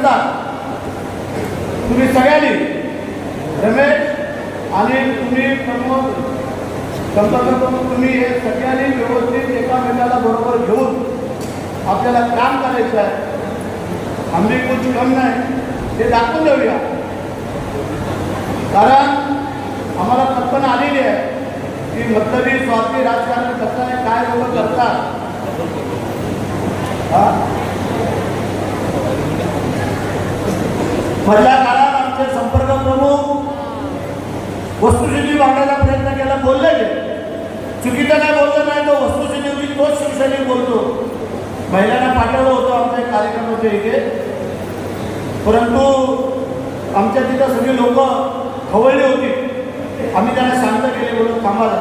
असतात तुम्ही सगळ्यांनी रमेश आणि तुम्ही प्रमोद प्रमुख तुम्ही हे सगळ्यांनी व्यवस्थित एकामेकाला बरोबर घेऊन आपल्याला काम करायचं आहे. आम्ही कुछ कम नाही ते दाखवून देऊया. कारण आम्हाला कल्पना आलेली आहे की मतलबी स्वार्थी राजकारण कसं आहे काय लोक करतात. मधल्या काळात आमचे संपर्क प्रमुख वस्तुस्थिती मांडण्याचा प्रयत्न केला बोलले चुकीचं काय बोललं नाही तो वस्तुस्थिती होती तोच शिवसैनिक बोलतो. महिलांना पाठवलं होतं आमचा एक कार्यक्रम होते इथे. परंतु आमच्या तिथं सगळी लोक खवळली होती. आम्ही त्यांना शांत केले बोलत कामाला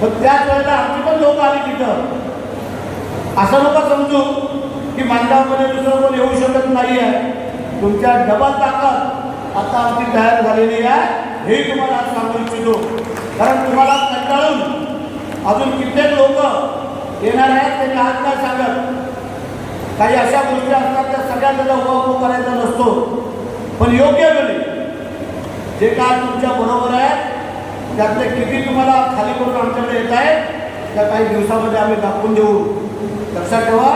पण त्याच वेळेला आमची पण लोक आली तिथं. असं नका समजू की मांडावमध्ये दुसरं कोण येऊ शकत नाही आहे तुमच्या डबल ताकद आता आमची तयार झालेली आहे. हे तुम्हाला आज सांगू इच्छितो. कारण तुम्हाला कंटाळून अजून कित्येक लोक येणार आहेत त्यांनी आज काय सांगत. काही अशा गोष्टी असतात त्या सगळ्या त्याचा करायचा नसतो. पण योग्य वेळी जे काय तुमच्या बरोबर आहे त्यातले किती तुम्हाला खाली करून आमच्याकडे येत आहेत त्या काही दिवसामध्ये आम्ही दाखवून देऊ. लक्षात ठेवा.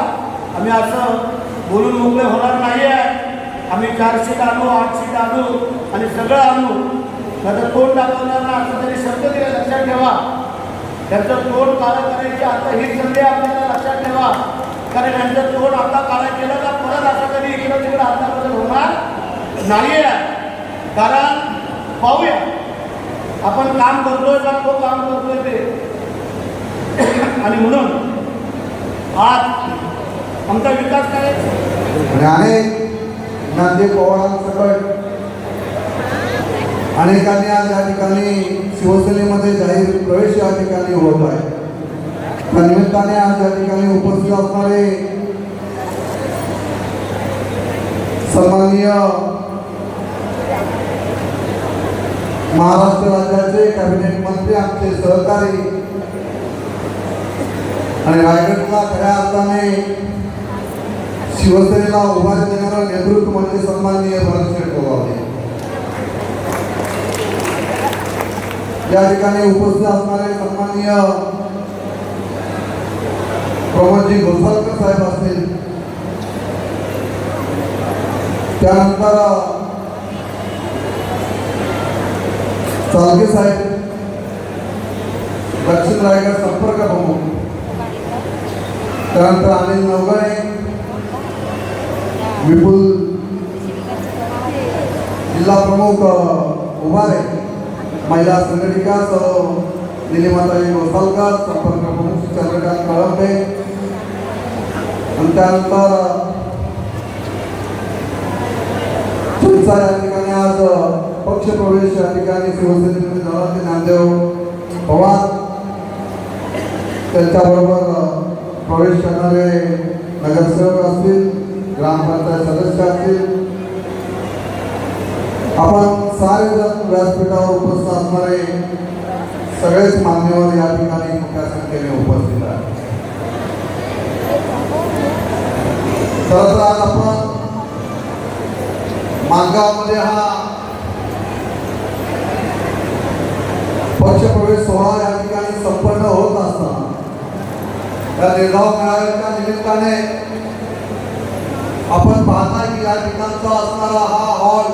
आम्ही असं बोलून मोकळे होणार नाही आहे आम्ही चार सीट आणू आठ सीट आणू आणि सगळं आणू. त्याचं तोंड दाखवणार ना? असं तरी शब्द लक्षात ठेवा. त्यांचं तोंड काळं करायची आता ही संधी आहे आपल्याला लक्षात ठेवा. कारण यांचं तोंड आता काळं केलं का परत असं तरी इकडं तिकडं हाताबद्दल होणार नाही आहे कारण पाहूया. आपण काम करतोय का तो काम करतोय ते. आणि म्हणून आज आमचा विकास काय? आणि पवारांसकट अनेकांनी आज या ठिकाणी शिवसेनेमध्ये जाहीर प्रवेश या ठिकाणी होत आहे. त्या निमित्ताने आज या ठिकाणी उपस्थित असणारे सन्माननीय महाराष्ट्र राज्याचे कॅबिनेट मंत्री आमचे सहकारी आणि रायगडला खऱ्या अर्थाने शिवसेनेला उभारी देणारं नेतृत्व म्हणजे सन्माननीय भरतशेठ गोगावले या उपस्थित असणारे सन्माननीय प्रमोदजी घोसाळकर साहेब असतील. चालके साहेब, दक्षिण रायगड संपर्क प्रमुख. अनिल नवगणे विपुल जिल्हा प्रमुख उभारे महिला संघटिका सह निलिमाताई गोसालकर संपर्क प्रमुख चंद्रकांत कळंबे. आणि त्यानंतर तुमचा या ठिकाणी आज पक्षप्रवेश या ठिकाणी शिवसेनेचे झाला नामदेव पवार त्यांच्याबरोबर प्रवेश करणारे नगरसेवक असतील. ग्रामपंचायत सदस्य असतील आपण सारे व्यासपीठावर उपस्थित असणारे सगळेच मान्यवर या ठिकाणी मोठ्या संख्येने उपस्थित आहेत. खरं तर आज आपण मानगावमध्ये हा पक्षप्रवेश सोहळा या ठिकाणी संपन्न होत असताना या निर्धाव मिळाव्याच्या निमित्ताने आपण पाहता की या ठिकाणचा असणारा हा हॉल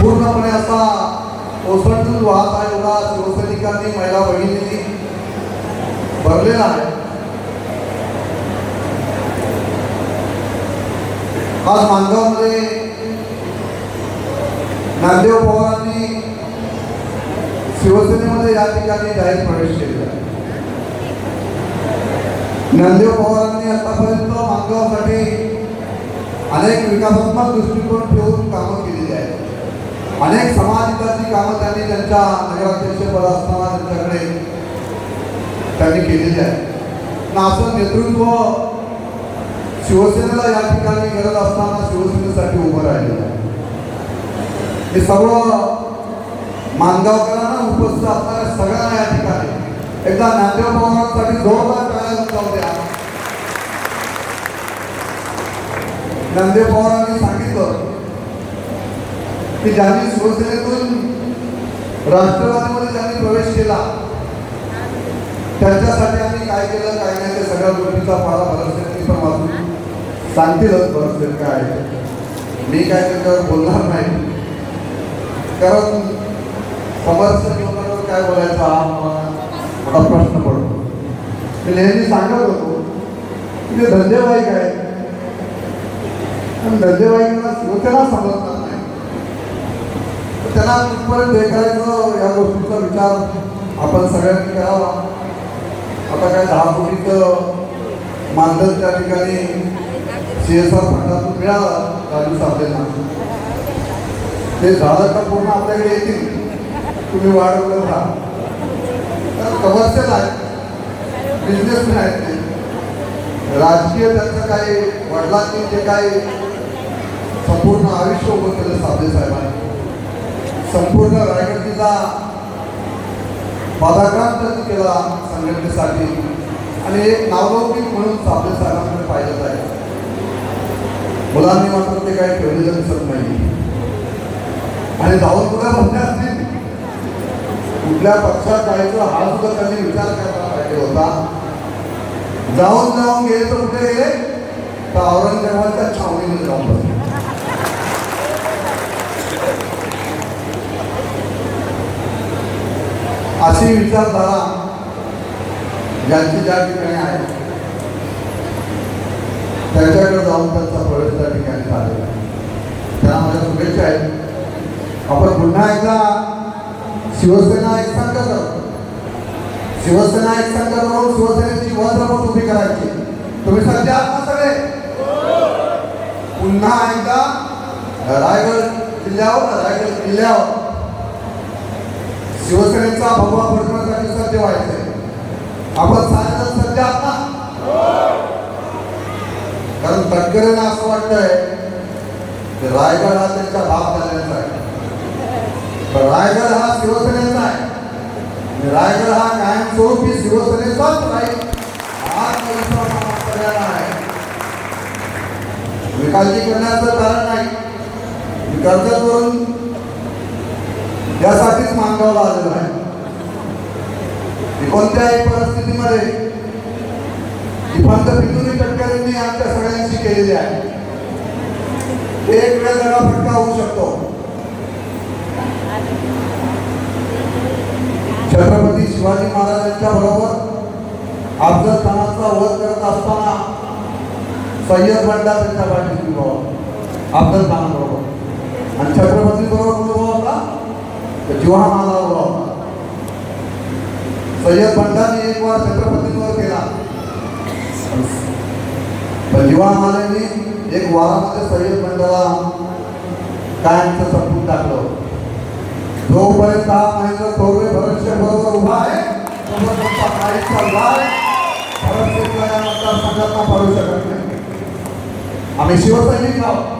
पूर्णपणे असा ओसंडून वाहत आहे. एवढा शिवसैनिकांनी महिला बहिणींनी भरलेला आहे. आज मानगावमध्ये नामदेव पवारांनी शिवसेनेमध्ये या ठिकाणी जाहीर प्रवेश केला ज्ञानदेव पवारांनी आतापर्यंत मानगावसाठी अनेक विकासात्मक दृष्टिकोन ठेवून कामं केलेली आहेत. अनेक समाजहिताची कामं त्यांनी त्यांच्या नगराध्यक्षपद असताना त्यांच्याकडे त्यांनी केलेली आहे असं नेतृत्व शिवसेनेला या ठिकाणी गरज असताना शिवसेनेसाठी उभं राहिलेलं आहे. हे सर्व मानगावकरांना उपस्थित असणाऱ्या सगळ्यांना या ठिकाणी एकदा नांदेड पवारांसाठी जोरदार जाऊ द्या नंदे पवारांनी सांगितलं की ज्यांनी शिवसेनेतून राष्ट्रवादीमध्ये ज्यांनी प्रवेश केला त्यांच्यासाठी आम्ही काय केलं काय नाही ते सगळ्या गोष्टीचा फारा भरवसेन पण वाचून सांगतीलच भरत काय आहे. मी काय त्याच्यावर बोलणार नाही. कारण समर्थ लोकांवर काय बोलायचा हा मला मोठा प्रश्न पडतो. मी नेहमी सांगत होतो की ते धंदेवाईक आहे पण धंदेवाईकांना शिवसेना समजणार नाही. तर त्यांना कुठपर्यंत हे करायचं या गोष्टीचा विचार आपण सगळ्यांनी करावा. आता काय दहा कोटीचं मानधन त्या ठिकाणी सी एस आर फंडातून मिळालं राजू साहेबांना. ते झालं का पूर्ण आपल्याकडे येतील? तुम्ही वाढवलं राहा तर कमर्शियल आहे बिझनेसमॅन आहेत ते. राजकीय त्यांचं काही वडिलांनी जे काही संपूर्ण आयुष्य उभं केलं साधे साहेबांनी. संपूर्ण रायगड जिल्हा पदाक्रांत त्यांनी केला संघटनेसाठी. आणि एक नावलौकिक म्हणून साधे साहेबांकडे पाहिलं आहे मुलांनी मात्र ते काही ठेवलेलं दिसत नाही. आणि जाऊन कुठे म्हणले असतील कुठल्या पक्षात जायचं हा सुद्धा त्यांनी विचार करायला पाहिजे होता. जाऊन जाऊन गेले तर कुठे गेले? तर औरंगजेबाच्या छावणीमध्ये जाऊन बसले. अशी विचारधारा ज्यांची ज्या ठिकाणी आहे त्यांच्याकडे जाऊन त्यांचा प्रवेश त्या ठिकाणी झालेला त्यांना माझ्या शुभेच्छा आहेत. आपण पुन्हा एकदा शिवसेना एक शिवसेना एक संघ करून शिवसेनेची वज्रमूठ उभी करायची. तुम्ही सध्या आहात ना सगळे? पुन्हा एकदा रायगड किल्ल्यावर रायगड किल्ल्यावर शिवसेनेचा भगवा फडकण्यासाठी सज्ज व्हायचंय आपण सारेजण सज्ज आहात ना कारण तटकरेंना असं वाटतंय की रायगड हा त्यांचा भाग झालेला आहे. पण रायगड हा शिवसेनेचा आहे. रायगड हा कायमस्वरूपी शिवसेनेचाच राहील हा विश्वास आहे. मी काळजी करण्याचं कारण नाही. मी कर्जतवरून यासाठीच मानगावला आलेलं आहे. कोणत्याही परिस्थितीमध्ये फक्त बिंदुनी टक्करींनी आमच्या सगळ्यांशी केलेली आहे. एक वेळ जगा फटका होऊ शकतो छत्रपती शिवाजी महाराजांच्या बरोबर अफजलखानाचा वध करत असताना सय्यद बंडा त्यांच्या पाठीशी उभा होता. अफजल खानाबरोबर आणि छत्रपती बरोबर कोण उभा होता? तर माझा उभा होता. सय्यद बंडाने एक वार छत्रपतींवर केला. पण जीवामालेने एक वारामध्ये सय्यद बंडाला कायमचं संपून टाकलं. जोपर्यंत हा महेंद्र थोरवे भरतशे बरोबर उभा आहे तोपर्यंत तुमचा काही या मतदारसंघात पडू शकत नाही आम्ही शिवसैनिक आहोत.